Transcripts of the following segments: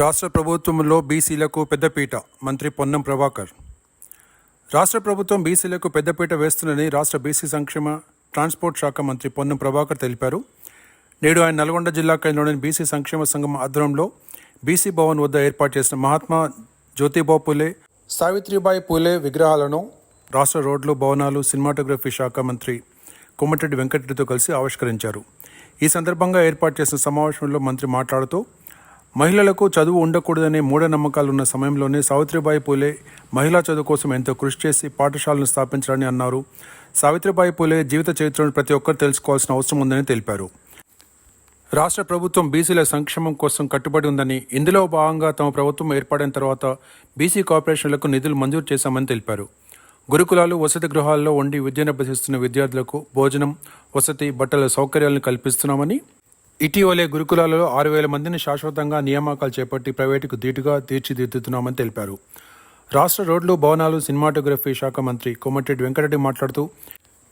రాష్ట్ర ప్రభుత్వంలో బీసీలకు పెద్దపీట మంత్రి పొన్నం ప్రభాకర్. రాష్ట్ర ప్రభుత్వం బీసీలకు పెద్దపీట వేస్తుందని రాష్ట్ర బీసీ సంక్షేమ ట్రాన్స్పోర్ట్ శాఖ మంత్రి పొన్నం ప్రభాకర్ తెలిపారు. నేడు ఆయన నల్గొండ జిల్లా కేంద్రంలోని బీసీ సంక్షేమ సంఘం ఆధ్వర్యంలో బీసీ భవన్ వద్ద ఏర్పాటు చేసిన మహాత్మా జ్యోతిబా పూలే సావిత్రిబాయి పూలే విగ్రహాలను రాష్ట్ర రోడ్లు భవనాలు సినిమాటోగ్రఫీ శాఖ మంత్రి కొమ్మటిరెడ్డి వెంకటరెడ్డితో కలిసి ఆవిష్కరించారు. ఈ సందర్భంగా ఏర్పాటు చేసిన సమావేశంలో మంత్రి మాట్లాడుతూ మహిళలకు చదువు ఉండకూడదనే మూఢనమ్మకాలున్న సమయంలోనే సావిత్రిబాయి పూలే మహిళా చదువు కోసం ఎంతో కృషి చేసి పాఠశాలను స్థాపించారని అన్నారు. సావిత్రిబాయి పూలే జీవిత చరిత్రను ప్రతి ఒక్కరు తెలుసుకోవాల్సిన అవసరం ఉందని తెలిపారు. రాష్ట్ర ప్రభుత్వం బీసీల సంక్షేమం కోసం కట్టుబడి ఉందని ఇందులో భాగంగా తమ ప్రభుత్వం ఏర్పడిన తర్వాత బీసీ కార్పొరేషన్లకు నిధులు మంజూరు చేశామని తెలిపారు. గురుకులాలు వసతి గృహాల్లో వండి విద్యను అభ్యసిస్తున్న విద్యార్థులకు భోజనం వసతి బట్టల సౌకర్యాలను కల్పిస్తున్నామని ఇటీవలే గురుకులాలలో ఆరు వేల మందిని శాశ్వతంగా నియామకాలు చేపట్టి ప్రైవేటుకు ధీటుగా తీర్చిదిద్దుతున్నామని తెలిపారు. రాష్ట్ర రోడ్లు భవనాలు సినిమాటోగ్రఫీ శాఖ మంత్రి కోమటిరెడ్డి వెంకటరెడ్డి మాట్లాడుతూ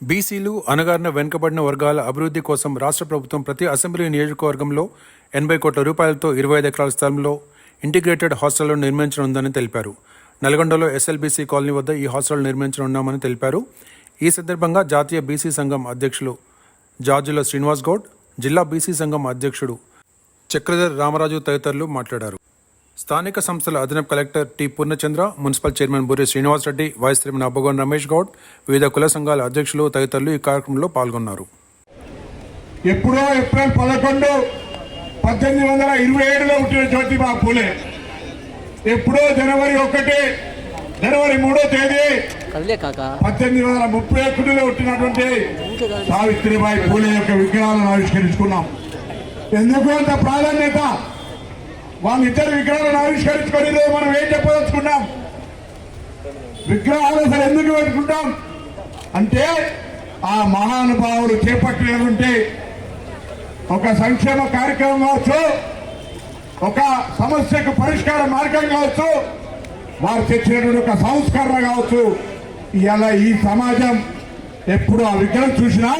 బీసీలు అనగారిన వెనుకబడిన వర్గాల అభివృద్ధి కోసం రాష్ట్ర ప్రభుత్వం ప్రతి అసెంబ్లీ నియోజకవర్గంలో ఎనభై కోట్ల రూపాయలతో ఇరవై ఐదు ఎకరాల స్థలంలో ఇంటిగ్రేటెడ్ హాస్టళ్ళను నిర్మించనుందని తెలిపారు. నల్గొండలో ఎస్ఎల్బీసీ కాలనీ వద్ద ఈ హాస్టల్ నిర్మించనున్నామని తెలిపారు. ఈ సందర్భంగా జాతీయ బీసీ సంఘం అధ్యక్షులు జార్జుల శ్రీనివాస్ గౌడ్ జిల్లా బీసీ సంఘం అధ్యక్షుడు చక్రధర్ రామరాజు తదితరులు మాట్లాడారు. స్థానిక సంస్థల అదనపు collector T Purnachandra municipal chairman Boori Srinivas Reddy vice chairman Abbagon Ramesh Goud వివిధ కుల సంఘాల అధ్యక్షులు తదితరులు ఈ కార్యక్రమంలో పాల్గొన్నారు. ఎప్పుడో ఏప్రిల్ పదకొండు పద్దెనిమిది వందల ఇరవై ఏడులో పుట్టిన జ్యోతిబా పూలే. ఎప్పుడో జనవరి ఒకటి జనవరి మూడో తేదీ పద్దెనిమిది వందల ముప్పై ఒకటిలో పుట్టినటువంటి సావిత్రిబాయి పూలే యొక్క విగ్రహాలను ఆవిష్కరించుకున్నాం. ఎందుకు అంత ప్రాధాన్యత? వాళ్ళిద్దరు విగ్రహాలను ఆవిష్కరించుకొని మనం ఏం చెప్పదలుచుకున్నాం? విగ్రహాలు అసలు ఎందుకు పెట్టుకుంటాం? అంటే ఆ మహానుభావులు చేపట్టినటువంటి ఒక సంక్షేమ కార్యక్రమం కావచ్చు ఒక సమస్యకు పరిష్కార మార్గం కావచ్చు వారు తెచ్చినటువంటి ఒక సంస్కరణ కావచ్చు. ఇలా ఈ సమాజం ఎప్పుడు ఆ విగ్రహం చూసినా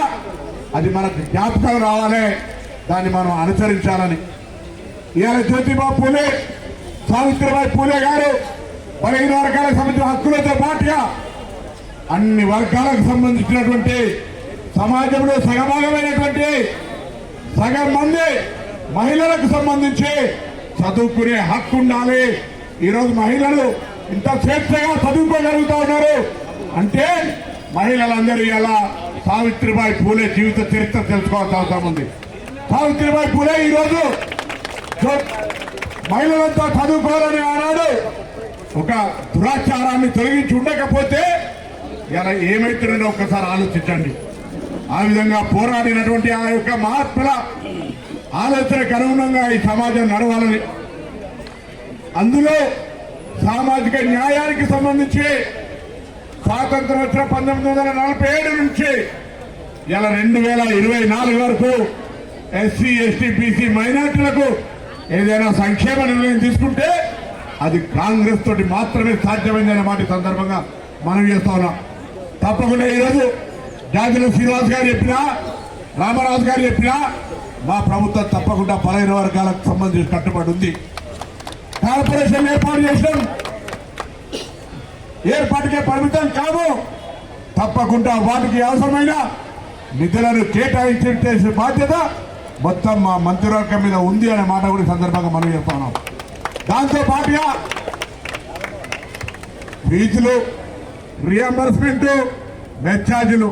అది మనకు జ్ఞాపకం రావాలి. దాన్ని మనం అనుసరించాలని. ఇవాళ జ్యోతిబా పూలే సావిత్రిబాయి పూలే గారు బలహీన వర్గాలకు సంబంధించిన హక్కులతో పాటుగా అన్ని వర్గాలకు సంబంధించినటువంటి సమాజంలో సగభాగమైనటువంటి సగం మంది మహిళలకు సంబంధించి చదువుకునే హక్కు ఉండాలి. ఈరోజు మహిళలు ఇంత స్వేచ్ఛగా చదువుకోగలుగుతా ఉన్నారు. అంటే మహిళలందరూ ఇలా సావిత్రిబాయి పూలే జీవిత చరిత్ర తెలుసుకోవాల్సిన అవసరం ఉంది. సావిత్రిబాయి పూలే ఈరోజు మహిళలంతా చదువుకోవాలని ఆనాడు ఒక దురాచారాన్ని తొలగించి ఉండకపోతే ఇలా ఏమవుతుందో ఒక్కసారి ఆలోచించండి. ఆ విధంగా పోరాడినటువంటి ఆ యొక్క మహాత్ముల ఆలోచనకు అనుగుణంగా ఈ సమాజం నడవాలని అందులో సామాజిక న్యాయానికి సంబంధించి స్వాతంత్రం వచ్చిన పంతొమ్మిది వందల నలభై ఏడు నుంచి ఇలా రెండు వేల ఇరవై నాలుగు వరకు ఎస్సీ ఎస్టీ బీసీ మైనార్టీలకు ఏదైనా సంక్షేమ నిర్ణయం తీసుకుంటే అది కాంగ్రెస్ తోటి మాత్రమే సాధ్యమైందనే మాట సందర్భంగా మనం చేస్తా ఉన్నాం. తప్పకుండా ఈరోజు జాతిలో శ్రీనివాస్ గారు చెప్పినా రామరాజు గారు చెప్పినా మా ప్రభుత్వం తప్పకుండా బలైన వర్గాలకు సంబంధించి కట్టుబడి ఉంది. కార్పొరేషన్ ఏర్పాటు చేసినాం. ఏర్పాటుకే పరిమితం కాదు తప్పకుండా వాటికి అవసరమైన నిధులను కేటాయించే బాధ్యత మొత్తం మా మంత్రివర్గం మీద ఉంది అనే మాట కూడా సందర్భంగా మనం చెప్తున్నాం దాంతో పాటుగా ఫీజులు రియంబర్స్మెంట్ మెచ్చార్జీలు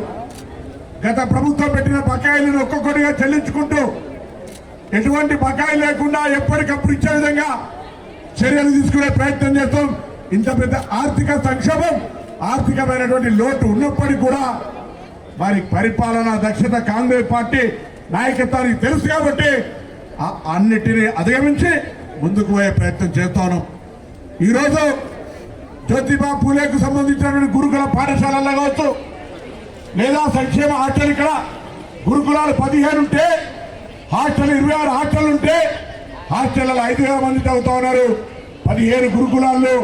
గత ప్రభుత్వం పెట్టిన బకాయిలను ఒక్కొక్కటిగా చెల్లించుకుంటూ ఎటువంటి బకాయి లేకుండా ఎప్పటికప్పుడు ఇచ్చే విధంగా చర్యలు తీసుకునే ప్రయత్నం చేస్తాం. ఇంత పెద్ద ఆర్థిక సంక్షోభం ఆర్థికమైనటువంటి లోటు ఉన్నప్పటికీ కూడా మరి పరిపాలన దక్షత కాంగ్రెస్ పార్టీ నాయకత్వానికి తెలుసు కాబట్టి అన్నిటినీ అధిగమించి ముందుకు పోయే ప్రయత్నం చేస్తాను ఈరోజు జ్యోతిబా పూలేకు సంబంధించినటువంటి గురుకుల పాఠశాలల్లో కావచ్చు లేదా సంక్షేమ హాస్టల్ ఇక్కడ. గురుకులాలు పదిహేను ఉంటే హాస్టల్ ఇరవై ఆరు హాస్టల్ ఉంటే హాస్టల్లో ఐదు వేల మంది చదువుతా ఉన్నారు. పదిహేను గురుకులాల్లో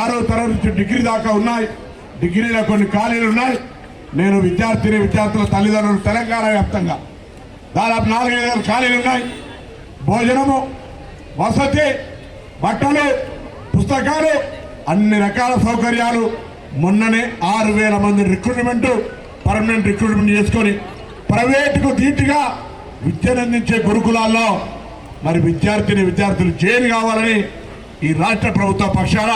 ఆరో తరగతి నుంచి డిగ్రీ దాకా ఉన్నాయి. డిగ్రీలో కొన్ని ఖాళీలు ఉన్నాయి. నేను విద్యార్థిని విద్యార్థుల తల్లిదండ్రులు తెలంగాణ వ్యాప్తంగా దాదాపు నాలుగైదు వేల ఖాళీలు ఉన్నాయి. భోజనము వసతి బట్టలు పుస్తకాలు అన్ని రకాల సౌకర్యాలు మొన్ననే ఆరు వేల మంది రిక్రూట్మెంట్ పర్మనెంట్ రిక్రూట్మెంట్ చేసుకొని ప్రైవేటుకు ధీటుగా విద్యను అందించే గురుకులాల్లో మరి విద్యార్థిని విద్యార్థులు చేరి కావాలని ఈ రాష్ట్ర ప్రభుత్వ పక్షాన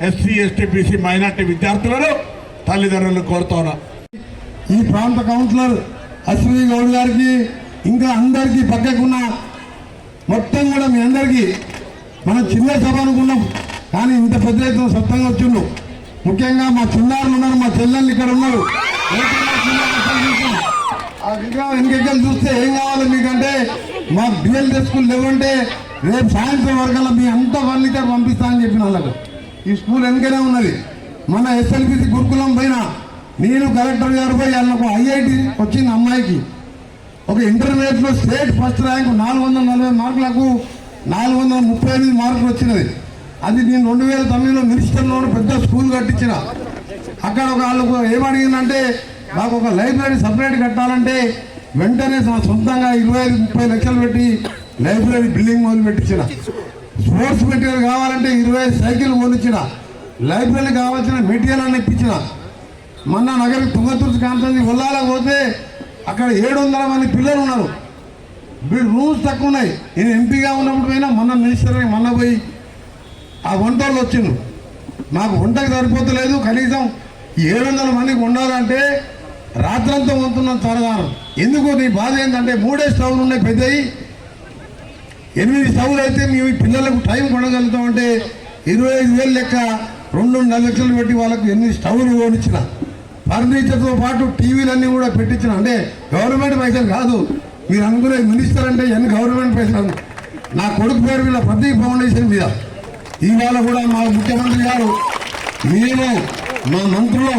ఎస్సీ ఎస్టీ బీసీ మైనార్టీ విద్యార్థులను తల్లిదండ్రులను కోరుతున్నా ఈ ప్రాంత కౌన్సిలర్ అశ్విని గౌడ్ గారికి ఇంకా అందరికీ పక్కకున్న మొత్తం కూడా మీ అందరికీ మనం చిన్న సభ అనుకున్నాం కానీ ఇంత పెద్ద ఎత్తున సొంతంగా వచ్చిండు ముఖ్యంగా మా చిన్నారులు ఉన్నారు మా చెల్లెళ్ళు ఇక్కడ ఉన్నారు. ఏకైనా ఆ చూస్తే ఏం కావాలి మీకంటే మాకు బిఎల్ స్కూల్ లేవంటే రేపు సాయంత్రం వరకల్లా మీ అంత ఫర్నిచర్ పంపిస్తా అని చెప్పిన వాళ్ళకు. ఈ స్కూల్ వెనుకనే ఉన్నది. మన ఎస్ఎల్పిసి గురుకులం పైన నేను కలెక్టర్ గారు పోయి వాళ్ళకు ఐఐటి వచ్చింది అమ్మాయికి. ఒక ఇంటర్మీడియట్లో స్టేట్ ఫస్ట్ ర్యాంక్ నాలుగు వందల నలభై మార్కులకు నాలుగు వందల ముప్పై ఎనిమిది మార్కులు వచ్చినది. అది నేను రెండు వేల తొమ్మిదిలో మినిస్టర్లో పెద్ద స్కూల్ కట్టించిన. అక్కడ ఒక వాళ్ళకు ఏమడిగిందంటే నాకు ఒక లైబ్రరీ సపరేట్ కట్టాలంటే వెంటనే సొంతంగా ఇరవై ఐదు ముప్పై లక్షలు పెట్టి లైబ్రరీ బిల్డింగ్ మొదలు పెట్టించిన. స్పోర్ట్స్ మెటీరియల్ కావాలంటే ఇరవై ఐదు సైకిల్ కొనిచ్చిన. లైబ్రరీ కావాల్సిన మెటీరియల్ అన్ని ఇప్పించిన. మొన్న నగరం తుంగతుర్తి కాంతం ఉల్లాల పోతే అక్కడ ఏడు వందల మంది పిల్లలు ఉన్నారు. వీడు రూల్స్ తక్కువ ఉన్నాయి. నేను ఎంపీగా ఉన్నప్పుడు పోయినా మొన్న మినిస్టర్ మొన్న పోయి ఆ వంటలు వచ్చిండు నాకు వంటకి సరిపోతలేదు కనీసం ఏడు వందల మందికి ఉండాలంటే రాత్రంతా వంతున్నాం త్వరగాను ఎందుకు నీ బాధ ఏంటంటే మూడే స్టవ్లు ఉన్నాయి పెద్దవి ఎనిమిది స్టవ్లు అయితే మేము పిల్లలకు టైం కొనగలుగుతామంటే ఇరవై ఐదు వేలు లెక్క రెండున్నర లక్షలు పెట్టి వాళ్ళకు ఎనిమిది స్టవ్లు కొనిచ్చిన. ఫర్నిచర్తో పాటు టీవీలన్నీ కూడా పెట్టించిన అంటే గవర్నమెంట్ పైసలు కాదు. మీరు అనుకునే మినిస్టర్ అంటే ఎన్ని గవర్నమెంట్ పైసలు నా కొడుకు పేరు మీద ప్రతీక్ ఫౌండేషన్ మీద. ఇవాళ కూడా మా ముఖ్యమంత్రి గారు మేము మా మంత్రులు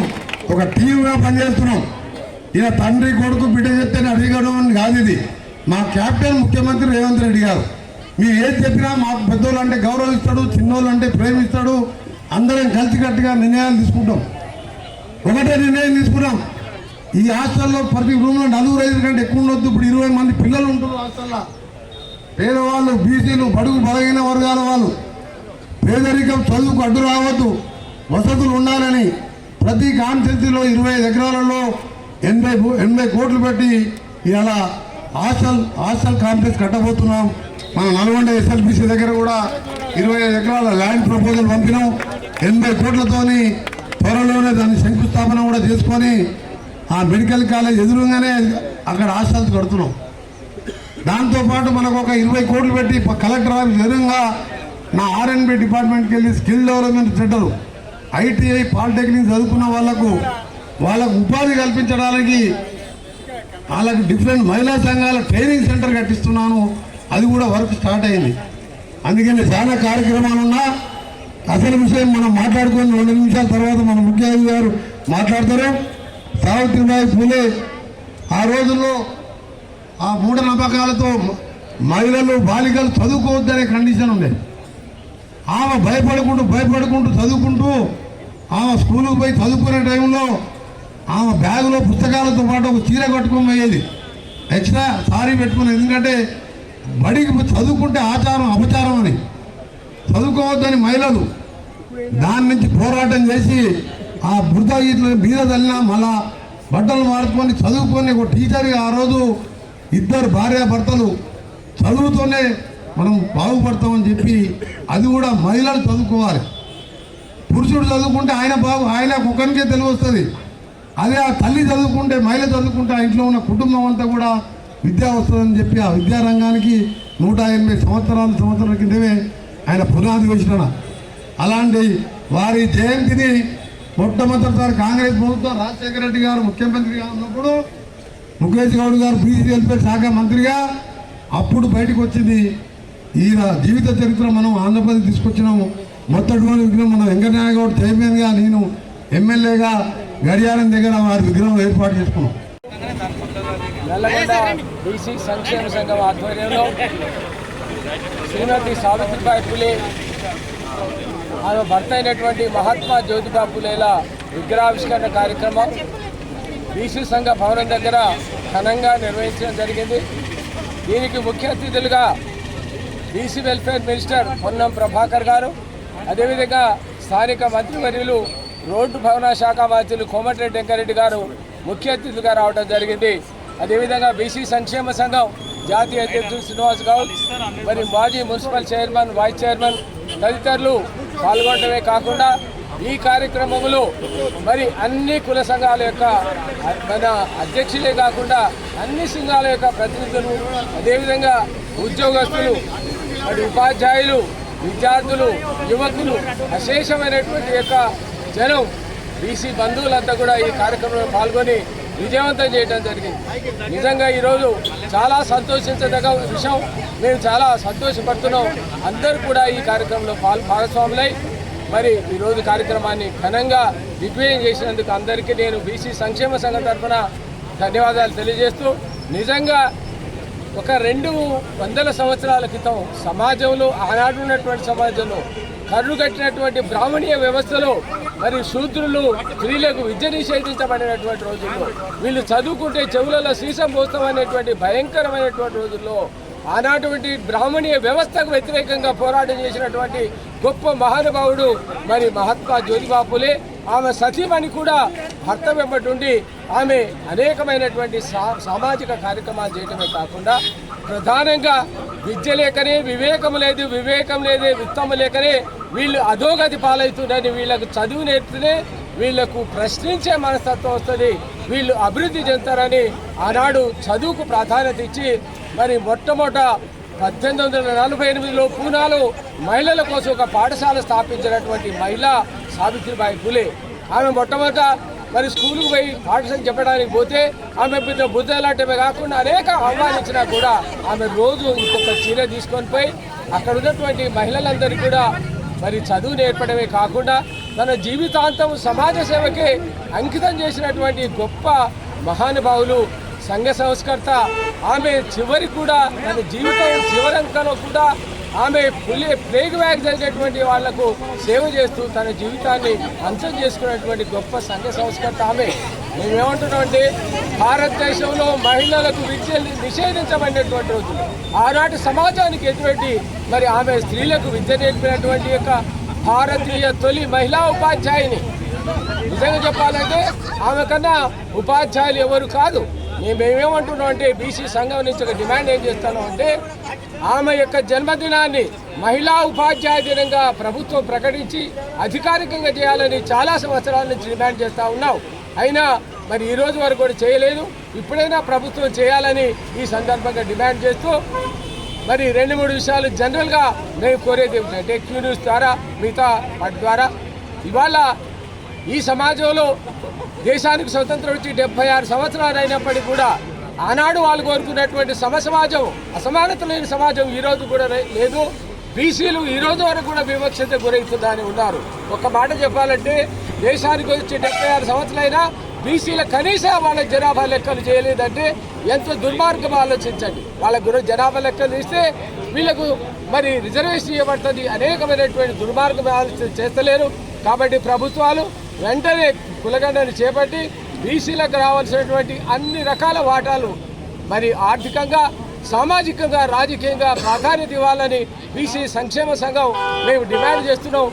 ఒక టీవీగా పనిచేస్తున్నాం. ఈయన తండ్రి కొడుకు బిడ్డ చెప్తే అడిగడం అని కాదు ఇది. మా క్యాప్టెన్ ముఖ్యమంత్రి రేవంత్ రెడ్డి గారు. మీరు ఏది చెప్పినా మాకు పెద్దోళ్ళు అంటే గౌరవిస్తాడు చిన్నోళ్ళు అంటే ప్రేమిస్తాడు. అందరం కలిసికట్టుగా నిర్ణయాలు తీసుకుంటాం. ఒకటే నిర్ణయం తీసుకున్నాం. ఈ హాస్టల్లో ప్రతి రూమ్లో నలుగురు ఐదు కంటే ఎక్కువ ఉండొద్దు. ఇప్పుడు ఇరవై మంది పిల్లలు ఉంటారు హాస్టల్లో. పేదవాళ్ళు బీసీలు బడుగు బలహీన వర్గాల వాళ్ళు. పేదరికం చదువుకు అడ్డు రావద్దు. వసతులు ఉండాలని ప్రతి కాన్స్టిట్యూన్సీలో ఇరవై ఎకరాలలో ఎనభై ఎనభై కోట్లు పెట్టి ఇలా హాస్టల్ హాస్టల్ కాంప్లెక్స్ కట్టబోతున్నాం. మన నల్గొండ ఎస్ఎల్బిసి దగ్గర కూడా ఇరవై ఐదు ఎకరాల ల్యాండ్ ప్రపోజల్ పంపినాం. ఎనభై కోట్లతోని త్వరలోనే దాని శంకుస్థాపన కూడా చేసుకొని ఆ మెడికల్ కాలేజ్ ఎదురుగానే అక్కడ హాస్టల్స్ కడుతున్నాం. దాంతోపాటు మనకు ఒక ఇరవై కోట్లు పెట్టి కలెక్టర్ ఆఫీస్ ఎదురుగా నా ఆర్ఎన్బి డిపార్ట్మెంట్కి వెళ్ళి skill development centre ITI polytechnic చదువుకున్న వాళ్ళకు వాళ్ళకు ఉపాధి కల్పించడానికి వాళ్ళకి డిఫరెంట్ మహిళా సంఘాల ట్రైనింగ్ సెంటర్ కట్టిస్తున్నాను. అది కూడా వర్క్ స్టార్ట్ అయింది. అందుకని చాలా కార్యక్రమాలు ఉన్నా అసలు విషయం మనం మాట్లాడుకొని రెండు నిమిషాల తర్వాత మన ముఖ్య గారు మాట్లాడతారు. సావిత్రిబాయి పూలే ఆ రోజుల్లో ఆ మూఢనమ్మకాలతో మహిళలు బాలికలు చదువుకోవద్దనే కండిషన్ ఉండేది ఆమె భయపడుకుంటూ భయపడుకుంటూ చదువుకుంటూ ఆమె స్కూలుకు పోయి చదువుకునే టైంలో ఆమె బ్యాగులో పుస్తకాలతో పాటు ఒక చీర కట్టుకుని పోయేది. ఎక్స్ట్రా సారీ పెట్టుకుని ఎందుకంటే బడికి చదువుకుంటే ఆచారం అపచారం అని. చదువుకోవద్దని మహిళలు దాని నుంచి పోరాటం చేసి ఆ బురద ఇట్లా మీద తల్లినా మళ్ళా బట్టలు మార్చుకొని చదువుకొని ఒక టీచర్గా ఆ రోజు ఇద్దరు భార్యాభర్తలు చదువుతోనే మనం బాగుపడతామని చెప్పి అది కూడా మహిళలు చదువుకోవాలి. పురుషుడు చదువుకుంటే ఆయన బాగు ఆయన ఒకరికే తెలివి వస్తుంది అదే ఆ తల్లి చదువుకుంటే మహిళ చదువుకుంటే ఆ ఇంట్లో ఉన్న కుటుంబం అంతా కూడా విద్య వస్తుందని చెప్పి ఆ విద్యారంగానికి నూట ఎనభై సంవత్సరాల సంవత్సరాల కిందమే ఆయన పునాది వేసిన అలాంటి వారి జయంతిని మొట్టమొదటిసారి కాంగ్రెస్ ప్రభుత్వం రాజశేఖర రెడ్డి గారు ముఖ్యమంత్రిగా ఉన్నప్పుడు ముఖేష్ గౌడ్ గారు బీసీ వెల్ఫేర్ శాఖ మంత్రిగా అప్పుడు బయటకు వచ్చింది. ఈయన జీవిత చరిత్ర మనం ఆంధ్రప్రదేశ్ తీసుకొచ్చినాము. మొత్తటి విగ్రహం మనం వెంకటనాయ గౌడ్ చైర్మన్గా నేను ఎమ్మెల్యేగా గడియారం దగ్గర వారి విగ్రహం ఏర్పాటు చేసుకున్నాం. నల్లగొండ బీసీ సంక్షేమ సంఘం ఆధ్వర్యంలో శ్రీమతి సావిత్రిబాయి పులే ఆమె భర్త అయినటువంటి మహాత్మా జ్యోతిబా పులేల విగ్రహావిష్కరణ కార్యక్రమం బీసీ సంఘ భవనం దగ్గర ఘనంగా నిర్వహించడం జరిగింది. దీనికి ముఖ్య అతిథులుగా BC welfare minister Ponnam Prabhakar garu అదేవిధంగా స్థానిక మంత్రివర్యులు రోడ్డు భవన శాఖ మంత్రులు కోమటిరెడ్డి వెంకరెడ్డి గారు ముఖ్య అతిథులుగా రావడం జరిగింది. అదేవిధంగా బీసీ సంక్షేమ సంఘం జాతీయ అధ్యక్షుడు శ్రీనివాస్ గౌడ్ మరి మాజీ మున్సిపల్ చైర్మన్ వైస్ చైర్మన్ తదితరులు పాల్గొనడమే కాకుండా ఈ కార్యక్రమంలో మరి అన్ని కుల సంఘాల యొక్క మన అధ్యక్షులే కాకుండా అన్ని సంఘాల యొక్క ప్రతినిధులు అదేవిధంగా ఉద్యోగస్తులు మరి ఉపాధ్యాయులు విద్యార్థులు యువకులు అశేషమైనటువంటి యొక్క జనం బీసీ బంధువులంతా కూడా ఈ కార్యక్రమంలో పాల్గొని విజయవంతం చేయడం జరిగింది. నిజంగా ఈరోజు చాలా సంతోషించదగ్గ విషయం. మేము చాలా సంతోషపడుతున్నాం. అందరూ కూడా ఈ కార్యక్రమంలో పాల్ భాగస్వాములై. మరి ఈరోజు కార్యక్రమాన్ని ఘనంగా దిగ్విజయం చేసినందుకు అందరికీ నేను బీసీ సంక్షేమ సంఘం తరఫున ధన్యవాదాలు తెలియజేస్తూ నిజంగా ఒక రెండు వందల సంవత్సరాల క్రితం సమాజంలో ఆనాడు ఉన్నటువంటి సమాజంలో కర్రు కట్టినటువంటి బ్రాహ్మణీయ వ్యవస్థలో మరి శూద్రులు స్త్రీలకు విద్య నిషేధించబడినటువంటి రోజుల్లో వీళ్ళు చదువుకుంటే చెవులలో సీసం పోస్తామనేటువంటి భయంకరమైనటువంటి రోజుల్లో ఆనాటువంటి బ్రాహ్మణీయ వ్యవస్థకు వ్యతిరేకంగా పోరాటం చేసినటువంటి గొప్ప మహానుభావుడు మరి మహాత్మా జ్యోతిబాపులే. ఆమె సతీమణి కూడా భర్త వెంబడి ఆమె అనేకమైనటువంటి సా- సామాజిక కార్యక్రమాలు చేయడమే కాకుండా ప్రధానంగా విద్య లేకనే వివేకం లేదు వివేకం లేదే విత్తము లేకనే వీళ్ళు అధోగతి పాలవుతుందని వీళ్ళకు చదువు నేర్పితే వీళ్ళకు ప్రశ్నించే మనస్తత్వం వస్తుంది. వీళ్ళు అభివృద్ధి చెందుతారని ఆనాడు చదువుకు ప్రాధాన్యత ఇచ్చి మరి మొట్టమొదట పద్దెనిమిది వందల నలభై ఎనిమిదిలో పూనాలో మహిళల కోసం ఒక పాఠశాల స్థాపించినటువంటి మహిళ సావిత్రిబాయి ఫులే. ఆమె మొట్టమొదట మరి స్కూల్కి పోయి పాఠశాల చెప్పడానికి పోతే ఆమె పెద్ద బుద్ధ లాంటివే కాకుండా అనేక ఆహ్వానించినా కూడా ఆమె రోజు ఇంకొక చీర తీసుకొని పోయి అక్కడ ఉన్నటువంటి మహిళలందరికీ కూడా మరి చదువు నేర్పడమే కాకుండా తన జీవితాంతం సమాజ సేవకే అంకితం చేసినటువంటి గొప్ప మహానుభావులు సంఘ సంస్కర్త. ఆమె చివరి కూడా తన జీవితం చివరంకలో కూడా ఆమె పులి ప్లేగ్ బ్యాగ్ జరిగేటువంటి వాళ్ళకు సేవ చేస్తూ తన జీవితాన్ని అంతం చేసుకున్నటువంటి గొప్ప సంఘ సంస్కర్త ఆమె. మేమేమంటున్నామంటే భారతదేశంలో మహిళలకు విద్య నిషేధించబడినటువంటి రోజులు. ఆనాటి సమాజానికి ఎటువంటి మరి ఆమె స్త్రీలకు విద్య నేర్పినటువంటి యొక్క భారతీయ తొలి మహిళా ఉపాధ్యాయుని. నిజంగా చెప్పాలంటే ఆమె కన్నా ఉపాధ్యాయులు ఎవరు కాదు. మేమేమంటున్నాం అంటే బీసీ సంఘం నుంచి ఒక డిమాండ్ ఏం చేస్తాను అంటే ఆమె యొక్క జన్మదినాన్ని మహిళా ఉపాధ్యాయ దినంగా ప్రభుత్వం ప్రకటించి అధికారికంగా చేయాలని చాలా సంవత్సరాల నుంచి డిమాండ్ చేస్తూ ఉన్నాం. అయినా మరి ఈ రోజు వరకు కూడా చేయలేదు. ఇప్పుడైనా ప్రభుత్వం చేయాలని ఈ సందర్భంగా డిమాండ్ చేస్తూ మరి రెండు మూడు విషయాలు జనరల్గా మేము కోరేది ఏమిటంటే క్యూ న్యూస్ ద్వారా మిగతా వాటి ద్వారా. ఇవాళ ఈ సమాజంలో దేశానికి స్వతంత్రం వచ్చి డెబ్బై ఆరు సంవత్సరాలు అయినప్పటికీ కూడా ఆనాడు వాళ్ళు కోరుకున్నటువంటి సమ సమాజం అసమానత లేని సమాజం ఈ రోజు కూడా లేదు. బీసీలు ఈరోజు వరకు కూడా వివక్షత గురవుతుందని ఉన్నారు. ఒక మాట చెప్పాలంటే దేశానికి వచ్చి డెబ్బై ఆరు సంవత్సరాలైనా బీసీల కనీస వాళ్ళ జనాభా లెక్కలు చేయలేదంటే ఎంతో దుర్మార్గం ఆలోచించండి. వాళ్ళ గురి జనాభా లెక్కలు ఇస్తే వీళ్ళకు మరి రిజర్వేషన్ ఇవ్వబడుతుంది. అనేకమైనటువంటి దుర్మార్గం ఆలోచన చేస్తలేరు. కాబట్టి ప్రభుత్వాలు వెంటనే కులగండలు చేపట్టి బీసీలకు రావాల్సినటువంటి అన్ని రకాల వాటాలు మరి ఆర్థికంగా సామాజికంగా రాజకీయంగా ప్రాధాన్యత ఇవ్వాలని బీసీ సంక్షేమ సంఘం మేము డిమాండ్ చేస్తున్నాం.